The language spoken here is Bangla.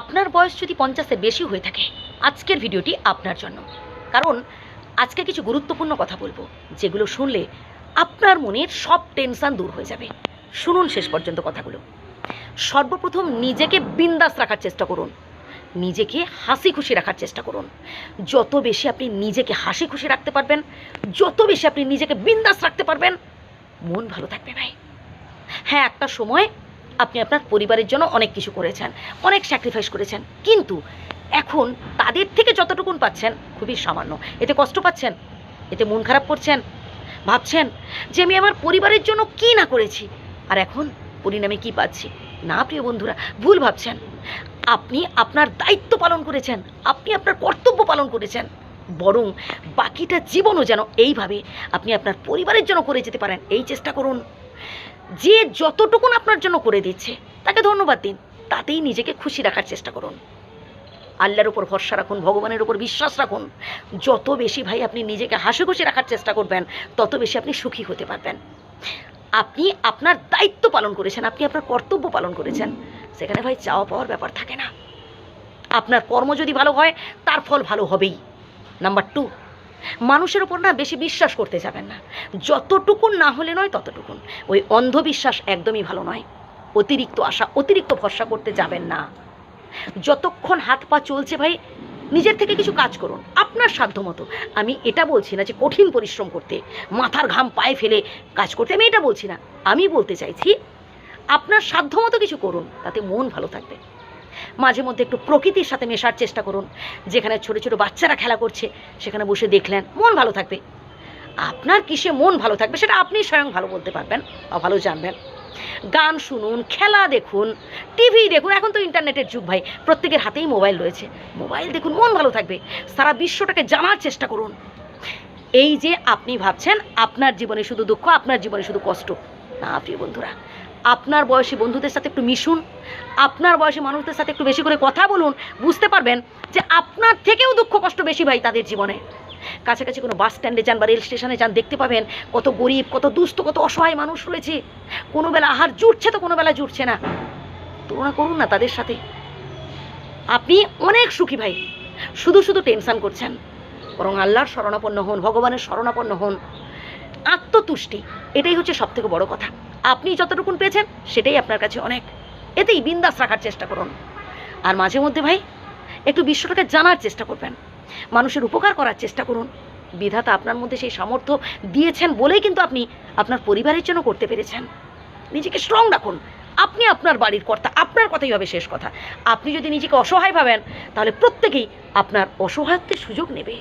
আপনার বয়স যদি পঞ্চাশের বেশি হয়ে থাকে, আজকের ভিডিওটি আপনার জন্য। কারণ, আজকে কিছু গুরুত্বপূর্ণ কথা বলব, যেগুলো শুনলে আপনার মনের সব টেনশন দূর হয়ে যাবে। শুনুন শেষ পর্যন্ত কথাগুলো। সর্বপ্রথম নিজেকে বিন্দাস রাখার চেষ্টা করুন। নিজেকে হাসি খুশি রাখার চেষ্টা করুন। যত বেশি আপনি নিজেকে হাসি খুশি রাখতে পারবেন, যত বেশি আপনি নিজেকে বিন্দাস রাখতে পারবেন, মন ভালো থাকবে ভাই। হ্যাঁ একটা সময় আপনি আপনার পরিবারের জন্য অনেক কিছু করেছেন, অনেক স্যাক্রিফাইস করেছেন। কিন্তু এখন তাদের থেকে যতটুকুন পাচ্ছেন, খুবই সামান্য। এতে কষ্ট পাচ্ছেন? এতে মন খারাপ করছেন? ভাবছেন যে আমি আমার পরিবারের জন্য কি না করেছি? আর এখন পরিণামে কি পাচ্ছি? না, প্রিয় বন্ধুরা, ভুল ভাবছেন। আপনি আপনার দায়িত্ব পালন করেছেন, আপনি আপনার কর্তব্য পালন করেছেন। বরং বাকিটা জীবনও যেন এইভাবে আপনি আপনার পরিবারের জন্য করে যেতে পারেন। এই চেষ্টা করুন। যে যতটুকুন আপনার জন্য করে দিচ্ছে, তাকে ধন্যবাদ দিন। তাতেই নিজেকে খুশি রাখার চেষ্টা করুন। আল্লাহর উপর ভরসা রাখুন, ভগবানের উপর বিশ্বাস রাখুন। যত বেশি ভাই আপনি নিজেকে হাসি খুশি রাখার চেষ্টা করবেন, তত বেশি আপনি সুখী হতে পারবেন। আপনি আপনার দায়িত্ব পালন করেছেন, আপনি আপনার কর্তব্য পালন করেছেন। সেখানে ভাই চাওয়া পাওয়ার ব্যাপার থাকে না। আপনার কর্ম যদি ভালো হয়, তার ফল ভালো হবেই। নাম্বার টু মানুষের ওপর না বেশি বিশ্বাস করতে যাবেন না। যতটুকুন না হলে নয় ততটুকুন। ওই অন্ধবিশ্বাস একদমই ভালো নয়। অতিরিক্ত আশা, অতিরিক্ত ভরসা করতে যাবেন না। যতক্ষণ হাত পা চলছে ভাই, নিজের থেকে কিছু কাজ করুন। আপনার সাধ্য মতো আমি এটা বলছি না যে কঠিন পরিশ্রম করতে, মাথার ঘাম পায়ে ফেলে কাজ করতে, আমি এটা বলছি না। আমি বলতে চাইছি, আপনার সাধ্য মতো কিছু করুন, তাতে মন ভালো থাকবে। মাঝে মধ্যে একটু প্রকৃতির সাথে মেশার চেষ্টা করুন। যেখানে ছোট ছোট বাচ্চারা খেলা করছে, সেখানে বসে দেখলেন মন ভালো থাকবে। আপনার কিসে মন ভালো থাকবে সেটা আপনি স্বয়ং ভালো বলতে পারবেন বা ভালো জানবেন। গান শুনুন, খেলা দেখুন, টিভি দেখুন, এখন তো ইন্টারনেটের যুগ ভাই, প্রত্যেকের হাতেই মোবাইল রয়েছে। মোবাইল দেখুন, মন ভালো থাকবে। সারা বিশ্বটাকে জানার চেষ্টা করুন। এই যে আপনি ভাবছেন, আপনার জীবনে শুধু দুঃখ, আপনার জীবনে শুধু কষ্ট। না, প্রিয় বন্ধুরা আপনার বয়সী বন্ধুদের সাথে একটু মিশুন, আপনার বয়সী মানুষদের সাথে একটু বেশি করে কথা বলুন, বুঝতে পারবেন যে আপনার থেকেও দুঃখ কষ্ট বেশি ভাই তাদের জীবনে। কাছাকাছি কোনো বাস স্ট্যান্ডে যান বা রেল স্টেশনে যান, দেখতে পাবেন কত গরিব, কত দুস্থ, কত অসহায় মানুষ রয়েছে। কোনো বেলা আহার জুটছে তো কোনো বেলা জুটছে না। তুলনা করুন না তাদের সাথে। আপনি অনেক সুখী ভাই। শুধু শুধু টেনশন করছেন। বরং আল্লাহর শরণাপন্ন হন, ভগবানের শরণাপন্ন হন। আত্মতুষ্টি, এটাই হচ্ছে সব থেকে বড় কথা। আপনি যতটুকুন পেয়েছেন, সেটাই আপনার কাছে অনেক। এতেই বিন্দাস রাখার চেষ্টা করুন। আর মাঝে মধ্যে ভাই, একটু বিশ্বটাকে জানার চেষ্টা করবেন। মানুষের উপকার করার চেষ্টা করুন। বিধাতা আপনার মধ্যে সেই সামর্থ্য দিয়েছেন বলেই কিন্তু আপনি আপনার পরিবারের জন্য করতে পেরেছেন। নিজেকে স্ট্রং রাখুন। আপনি আপনার বাড়ির কর্তা, আপনার কথাই হবে শেষ কথা। আপনি যদি নিজেকে অসহায় ভাবেন, তাহলে প্রত্যেকেই আপনার অসহায়ত্বের সুযোগ নেবে।